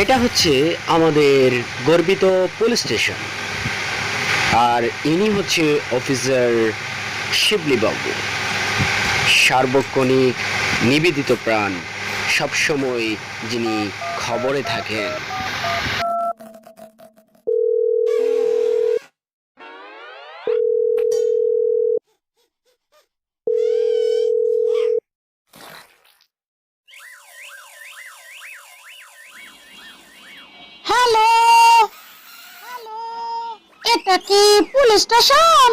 এটা হচ্ছে আমাদের গর্বিত পুলিশ স্টেশন। আর ইনি হচ্ছে অফিসার শিবলি বাবু। সার্বক্ষণিক নিবেদিত প্রাণ সবসময় যিনি খবরে থাকেন। Police station?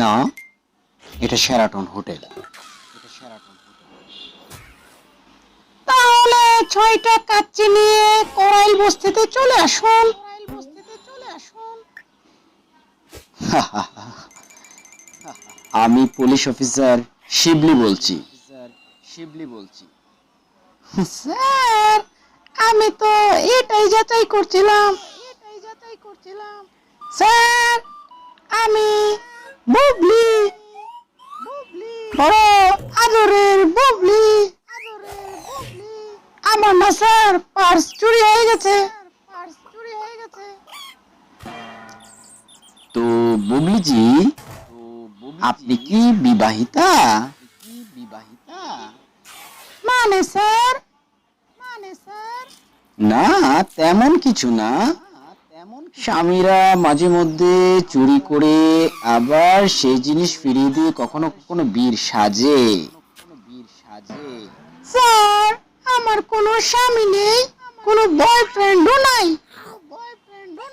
না এটা সেরাটন হোটেল। তাহলে ছয়টা কাচ্চি নিয়ে করাইল বস্তিতে চলে আসুন। আমি পুলিশ অফিসার শিবলি বলছি। শিবলি বলছি। স্যার আমি তো এটাই যাচাই করছিলাম। স্যার আমি বুবলি। বড় আদরের বুবলি। আমার না স্যার পার্স চুরি হয়ে গেছে। হয়ে তো বুবলিজি আপনি কি বিবাহিতা বিবাহিতা? মানে স্যার? মানে স্যার? না তেমন কিছু না। স্বামীরা মাঝে মধ্যে চুরি করে আবার সেই জিনিস ফিরিয়ে দিয়ে কখনো কখনো বীর সাজে বীর সাজে স্যার আমার কোনো স্বামী নেই কোনো বয়ফ্রেন্ডও নাই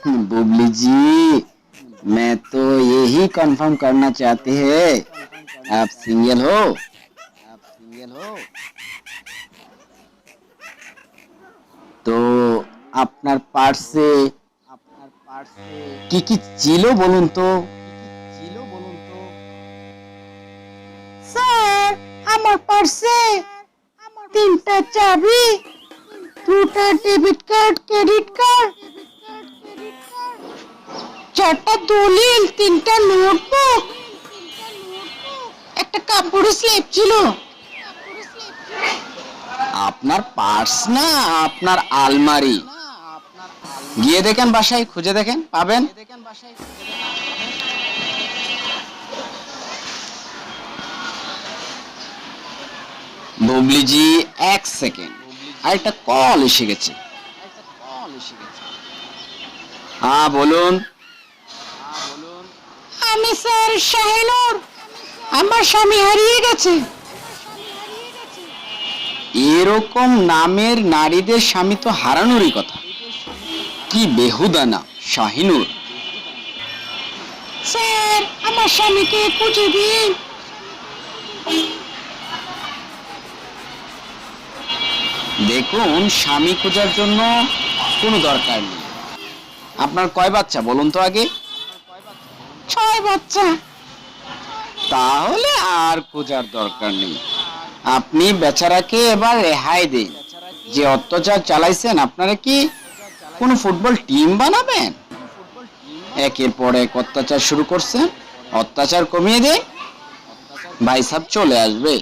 बुबली जी मैं तो यही कंफर्म करना चाहते हैं आप सिंगल हो आप सिंगल हो তো আপনার পার্সে আপনার পার্সে কি কি ছিল বলুন তো? ছিল বলুন তো। স্যার আমার পার্সে তিনটা চাবি দুটা ডেবিট কার্ড ক্রেডিট কার্ড চারটা দলিল তিনটা নোটবুক একটা কাপড়ের স্লিপ ছিল। আপনার পার্স না আপনার আলমারি। গিয়ে দেখেন বাসায় খুঁজে দেখেন পাবেন। বুবলিজি এক সেকেন্ড। আর একটা কল এসে গেছে। হ্যাঁ বলুন। আমি স্যার শাহিনুর। আমার স্বামী হারিয়ে গেছে। এরকম নামের নারীদের স্বামী তো হারানোরই কথা। কি বেহুদা না শাহিনুর? স্যার আমার স্বামীকে খুঁজে দিন। দেখুন স্বামী খোঁজার জন্য কোনো দরকার নেই। আপনার কয় বাচ্চা বলুন তো আগে? ছয় বাচ্চা। তাহলে আর খোঁজার দরকার নেই। আপনি বেচারাকে এবার রেহাই দিন। যে অত্যাচার চালাইছেন আপনারা কি কোনো ফুটবল টিম বানাবেন? একের পর এক অত্যাচার শুরু করছেন। অত্যাচার কমিয়ে দেয় ভাই সাহেব চলে আসবে।